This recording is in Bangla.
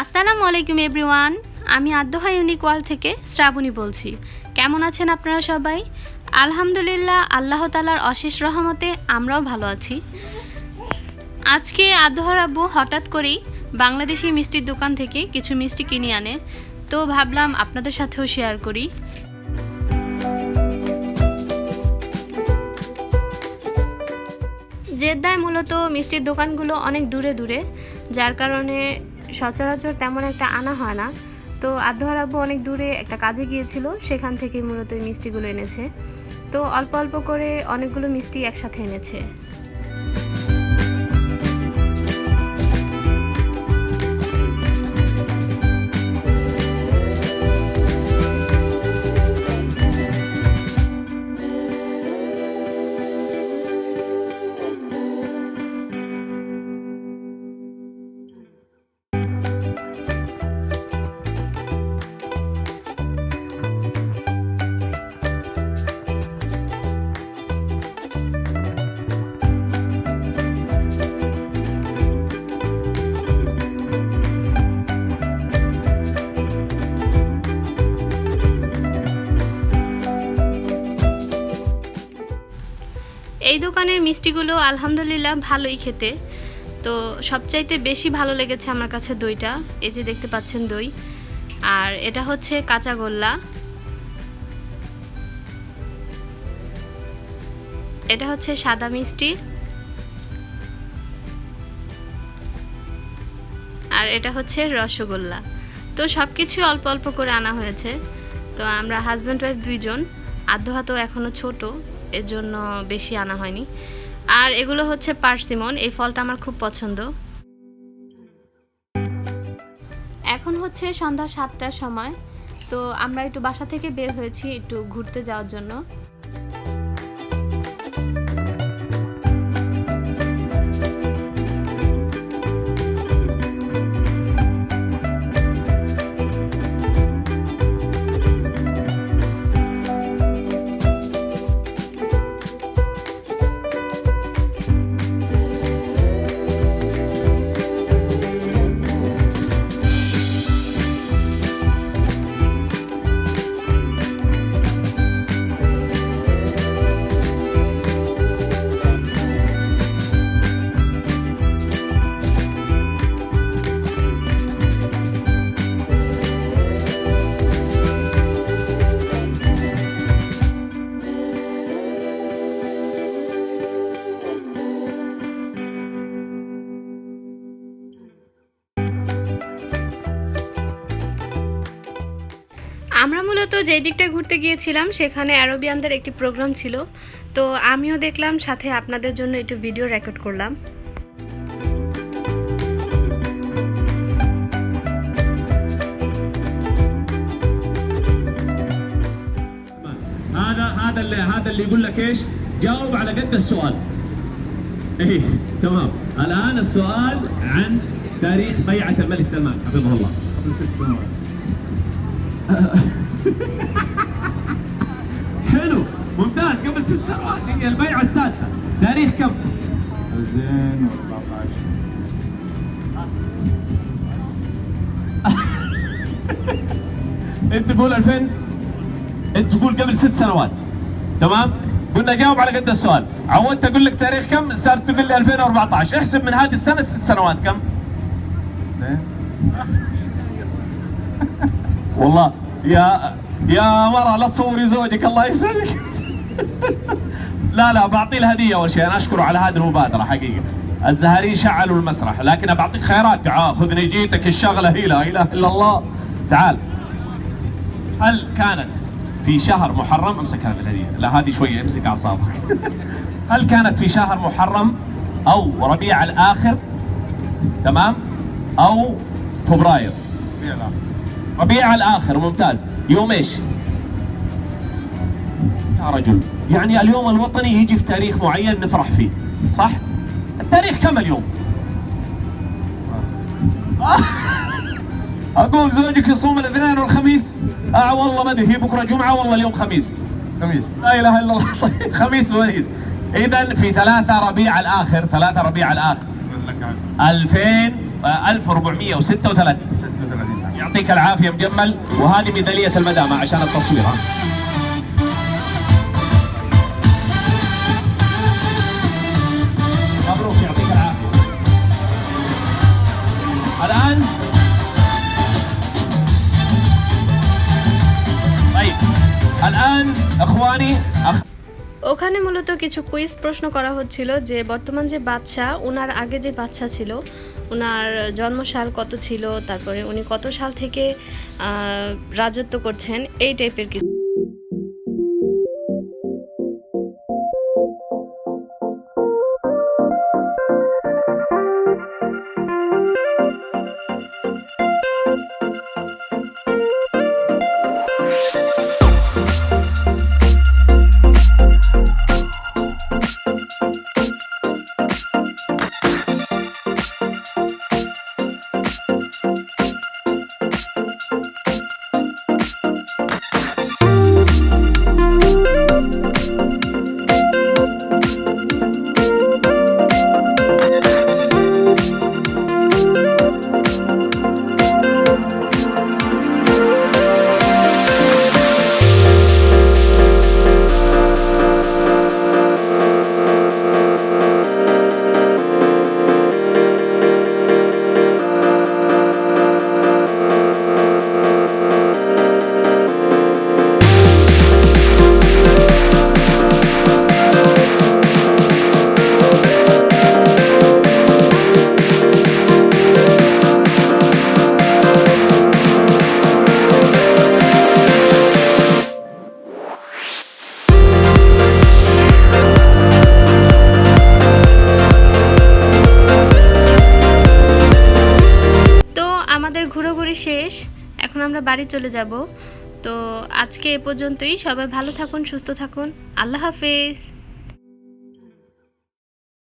আসসালামু আলাইকুম এভরিওয়ান, আমি আদ্যহা ইউনিক ওয়ার্ল্ড থেকে শ্রাবণী বলছি। কেমন আছেন আপনারা সবাই? আলহামদুলিল্লাহ, আল্লাহ তালার অশেষ রহমতে আমরাও ভালো আছি। আজকে আদ্যহার আব্বু হঠাৎ করেই বাংলাদেশি মিষ্টির দোকান থেকে কিছু মিষ্টি কিনে আনে, তো ভাবলাম আপনাদের সাথেও শেয়ার করি। জেদ্দায় মূলত মিষ্টির দোকানগুলো অনেক দূরে দূরে, যার কারণে সচরাচর তেমন একটা আনা হয় না। তো আদ্যহার আব্বু অনেক দূরে একটা কাজে গিয়েছিল, সেখান থেকে মূলত মিষ্টিগুলো এনেছে। তো অল্প অল্প করে অনেকগুলো মিষ্টি একসাথে এনেছে। এই দোকানের মিষ্টিগুলো আলহামদুলিল্লাহ ভালোই খেতে। তো সবচাইতে বেশি ভালো লেগেছে আমার কাছে দইটা, এই যে দেখতে পাচ্ছেন দই। আর এটা হচ্ছে কাঁচা গোল্লা। এটা হচ্ছে সাদা মিষ্টি। আর এটা হচ্ছে রসগোল্লা। তো সব কিছু অল্প অল্প করে আনা হয়েছে। তো আমরা হাজব্যান্ড ওয়াইফ দুইজন। আদ্যহা তো এখনও ছোট। এর জন্য বেশি আনা হয়নি। আর এগুলো হচ্ছে পার্সিমন, এই ফলটা আমার খুব পছন্দ। এখন হচ্ছে সন্ধ্যা সাতটার সময়, তো আমরা একটু বাসা থেকে বের হয়েছি একটু ঘুরতে যাওয়ার জন্য। আমরা মূলত যেই দিকটা ঘুরতে গিয়েছিলাম সেখানে অ্যারোবিয়ানদের একটি প্রোগ্রাম ছিল তো আমিও দেখলাম সাথে আপনাদের জন্য একটু ভিডিও রেকর্ড করলাম هذا هذا اللي هذا اللي يقول لك ايش؟ جاوب على قد السؤال. ايه تمام، الان السؤال عن تاريخ بيعة الملك سلمان حفظه الله. حلو، ممتاز. قبل ست سنوات هي البيعة السادسة، تاريخ كم؟ 2014 انت تقول 2000 انت تقول قبل ست سنوات. تمام؟ قلنا جاوب على قد السؤال، عودت أقول لك تاريخ كم؟ صارت تقول لي 2014، احسب من هذه السنة ست سنوات. كم؟ والله. يا يا مرة لا تصوري زوجك الله يسعدك. لا لا بعطيه الهدية أول شيء. أنا أشكره على هذه المبادرة حقيقة. الزهرين شعلوا المسرح لكن بعطيك خيرات. تعال خذ نجيتك الشغلة هي لا إله إلا الله. تعال. هل كانت في شهر محرم؟ أمسك هذه الهدية. لا هذه شوية أمسك أعصابك. هل كانت في شهر محرم أو ربيع الآخر؟ تمام؟ أو فبراير؟ في الآن ربيع الآخر ممتاز. يوم إيش؟ يا رجل. يعني اليوم الوطني يجي في تاريخ معين نفرح فيه صح؟ التاريخ كم اليوم؟ أقول زوجك يصوم الاثنين والخميس؟ آه والله ما أدري هي بكرة جمعة والله اليوم خميس؟ خميس. لا إله إلا الله. طيب خميس ونيس إذا في ثلاثة ربيع الآخر ثلاثة ربيع عن 2000 آه، 1436 يعطيك العافيه مجمل وهذه ميداليه المدامه عشان التصوير ها مبروك يعطيك العافيه الان طيب الان اخواني أخ... ওখানে মূলত কিছু কুইজ প্রশ্ন করা হচ্ছিল যে বর্তমান যে বাচ্চা ওনার আগে যে বাচ্চা ছিল ওনার জন্মসাল কত ছিল তারপরে উনি কত সাল থেকে রাজত্ব করছেন এই টাইপের কিছু। শেষ। এখন আমরা বাড়ি চলে যাব। তো আজকে এ পর্যন্তই। সবাই ভালো থাকুন, সুস্থ থাকুন। আল্লাহ হাফেজ।